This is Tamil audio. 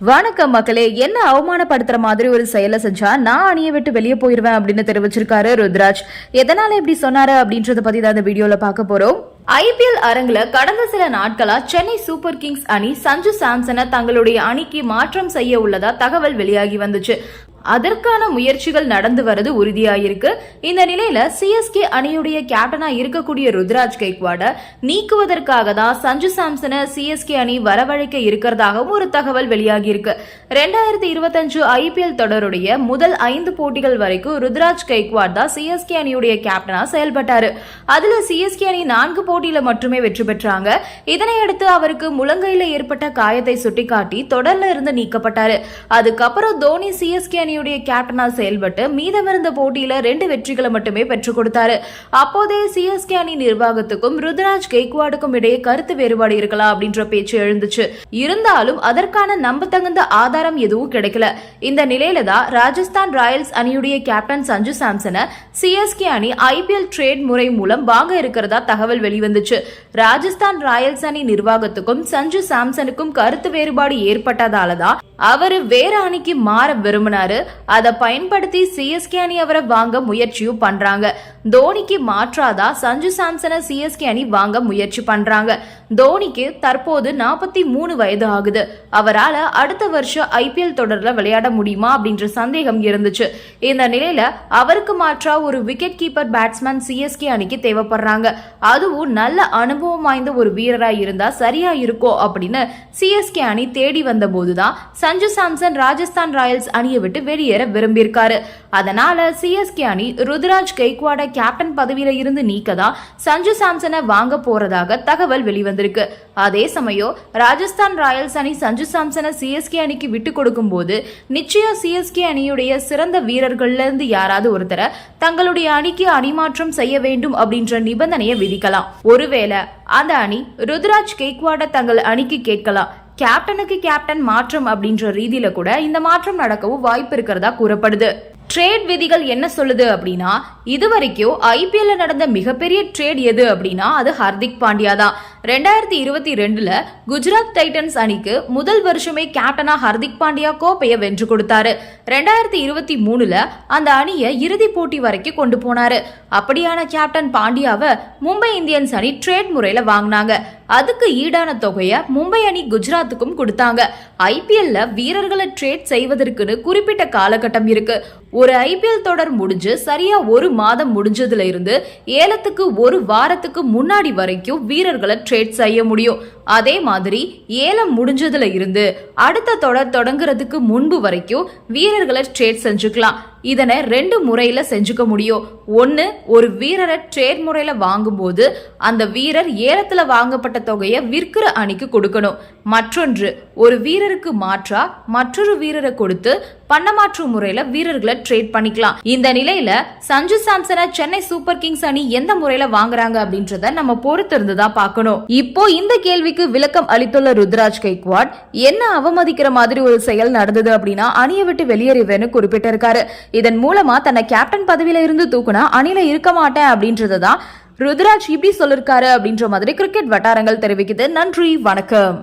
வணக்கம் மக்களே என்ன அவமானப்படுத்துற மாதிரி ஒரு செயலை செஞ்சா நான் அணியை விட்டு வெளியே போயிருவேன் அப்படின்னு தெரிவிச்சிருக்காரு ருத்ராஜ். எதனால இப்படி சொன்னாரு அப்படின்றத பத்தி தான் இந்த வீடியோல பார்க்க போறோம். ஐபிஎல் அரங்குல கடந்த சில நாட்களா சென்னை சூப்பர் கிங்ஸ் அணி சஞ்சு சாம்சனை தங்களுடைய அணிக்கு மாற்றம் செய்ய உள்ளதா தகவல் வெளியாகி வந்துச்சு. அதற்கான முயற்சிகள் நடந்து வருது உறுதியாயிருக்கு. இந்த நிலையில சிஎஸ்கே அணியுடைய கேப்டனா இருக்கக்கூடிய ருத்ராஜ் கெய்க்வாட நீக்குவதற்காக தான் சஞ்சு சாம்சனை சிஎஸ்கே அணி வரவழைக்க இருக்கிறதாகவும் ஒரு தகவல் வெளியாகி இருக்கு ரெண்டாயிரத்தி இருபத்தஞ்சு ஐபிஎல் தொடருடைய முதல் ஐந்து போட்டிகள் வரைக்கும் ருத்ராஜ் கெய்க்வாட் தான் சிஎஸ்கே அணியுடைய கேப்டனா செயல்பட்டாரு. அதுல சிஎஸ்கே அணி நான்கு போட்டியில மட்டுமே வெற்றி பெற்றாங்க. இதனையடுத்து அவருக்கு முழங்கையில ஏற்பட்ட காயத்தை சுட்டிக்காட்டி தொடர்ல இருந்து நீக்கப்பட்டாரு. அதுக்கப்புறம் தோனி சிஎஸ்கே அணி அணியுடைய கேப்டனா செயல்பட்டு மீதமிருந்த போட்டியில ரெண்டு வெற்றிகளை மட்டுமே பெற்றுக் கொடுத்தாரு. அப்போதே சிஎஸ்கே அணி நிர்வாகத்துக்கும் ருத்ராஜ் கெய்க்வாடுக்கும் இடையே கருத்து வேறுபாடு இருக்கலாம் அப்படின்ற பேச்சு எழுந்துச்சு. இருந்தாலும் அதற்கான நம்பத்தகுந்த ஆதாரம் எதுவும் கிடைக்கல. இந்த நிலையில தான் ராஜஸ்தான் ராயல்ஸ் அணியுடைய கேப்டன் சஞ்சு சாம்சனை சிஎஸ்கே அணி ஐபிஎல் ட்ரேட் முறை மூலம் வாங்க இருக்கிறதா தகவல் வெளிவந்துச்சு. ராஜஸ்தான் ராயல்ஸ் அணி நிர்வாகத்துக்கும் சஞ்சு சாம்சனுக்கும் கருத்து வேறுபாடு ஏற்பட்டதால தான் அவரு வேற அணிக்கு மாற விரும்பினாரு. அதை பயன்படுத்தி சிஎஸ்கே அணி அவரை வாங்க முயற்சியும் பண்றாங்க. தோனிக்கு மாற்றாதா சஞ்சு சாம்சனை சிஎஸ்கே அணி வாங்க முயற்சி பண்றாங்க. தோனிக்கு தற்போது நாற்பத்தி மூணு வயது ஆகுது. அவரால் அடுத்த வருஷம் ஐபிஎல் தொடரில் விளையாட முடியுமா அப்படின்ற சந்தேகம் இருந்துச்சு. இந்த நிலையில அவருக்கு மாற்றா ஒரு விக்கெட் கீப்பர் பேட்ஸ்மேன் சிஎஸ்கே அணிக்கு தேவைப்படுறாங்க. அதுவும் நல்ல அனுபவம் வாய்ந்த ஒரு வீரராக இருந்தா சரியா இருக்கும் அப்படின்னு சிஎஸ்கே அணி தேடி வந்த போதுதான் சஞ்சு சாம்சன் ராஜஸ்தான் ராயல்ஸ் அணியை விட்டு வெளியேற விரும்பியிருக்காரு. அதனால சிஎஸ்கே அணி ருத்ராஜ் கெய்க்வாட கேப்டன் பதவியில இருந்து நீக்கதா சஞ்சு சாம்சனை வாங்க போறதாக தகவல் வெளிவந்திருக்கு. அதே சமயம் ராஜஸ்தான் ராயல்ஸ் அணி சஞ்சு சாம்சனை சிஎஸ்கே அணிக்கு விட்டு கொடுக்கும் போது நிச்சயம் சிஎஸ்கே அணியுடைய சிறந்த வீரர்கள்ல இருந்து யாராவது ஒருத்தரை தங்களுடைய அணிக்கு அணிமாற்றம் செய்ய வேண்டும் அப்படின்ற நிபந்தனையை விதிக்கலாம். ஒருவேளை அந்த அணி ருத்ராஜ் கெய்க்வாட தங்கள் அணிக்கு கேட்கலாம். கேப்டனுக்கு கேப்டன் மாற்றம் அப்படின்ற ரீதியில கூட இந்த மாற்றம் நடக்கவும் வாய்ப்பு இருக்கிறதா கூறப்படுது. ட்ரேட் விதிகள் என்ன சொல்லுது அப்படின்னா இதுவரைக்கும் ஐபிஎல்ல நடந்த மிகப்பெரிய ட்ரேட் எது அப்படின்னா அது ஹர்திக் பாண்டியா தான். ரெண்டாயிரத்தி இருபத்தி ரெண்டுல குஜராத் டைட்டன்ஸ் அணிக்கு முதல் வருஷமே கேப்டனா ஹர்திக் பாண்டியா கோப்பையை வென்று கொடுத்தாரு. ரெண்டாயிரத்தி இருபத்தி மூணுல அந்த அணியை இறுதி போட்டி வரைக்கும் கொண்டு போனாரு. அப்படியான கேப்டன் பாண்டியாவை மும்பை இந்தியன்ஸ் அணி ட்ரேட் முறையில வாங்கினாங்க. அதுக்கு ஈடான தொகையை மும்பை அணி குஜராத்துக்கும் கொடுத்தாங்க. ஐபிஎல்ல வீரர்களை ட்ரேட் செய்வதற்குன்னு குறிப்பிட்ட காலகட்டம் இருக்கு. ஒரு ஐபிஎல் தொடர் முடிஞ்சு சரியா ஒரு மாதம் முடிஞ்சதுல இருந்து ஏலத்துக்கு ஒரு வாரத்துக்கு முன்னாடி வரைக்கும் வீரர்களை ட்ரேட் செய்ய முடியும். அதே மாதிரி ஏலம் முடிஞ்சதுல இருந்து அடுத்த தொடர் தொடங்குறதுக்கு முன்பு வரைக்கும் வீரர்களை ட்ரேட் செஞ்சுக்கலாம். இதனை ரெண்டு முறையில செஞ்சுக்க முடியும். ஒன்னு ஒரு வீரரை ட்ரேட் முறையில வாங்கும்போது அந்த வீரர் ஏலத்துல வாங்கப்பட்ட தொகையை விற்கிற அணிக்கு கொடுக்கணும். மற்றொன்று ஒரு வீரருக்கு மாற்றா மற்றொரு வீரரை கொடுத்து பணமாற்று முறையில வீரர்களை ட்ரேட் பண்ணிக்கலாம். இந்த நிலையில சஞ்சு சாம்சனை சென்னை சூப்பர் கிங்ஸ் அணி எந்த முறையில வாங்குறாங்க அப்படின்றத நம்ம பொறுத்திருந்துதான் பார்க்கணும். இப்போ இந்த கேள்விக்கு விளக்கம் அளித்துள்ள ருத்ராஜ் கைக்வாட் என்ன அவமதிக்கிற மாதிரி ஒரு செயல் நடந்தது அப்படின்னா அணியை விட்டு வெளியேறுவேன்னு குறிப்பிட்டிருக்காரு. இதன் மூலமா தன்னை கேப்டன் பதவியில இருந்து தூக்குனா அணில இருக்க மாட்டேன் அப்படின்றதான் ருத்ராஜ் இப்படி சொல்லிருக்காரு அப்படின்ற மாதிரி கிரிக்கெட் வட்டாரங்கள் தெரிவிக்குது. நன்றி வணக்கம்.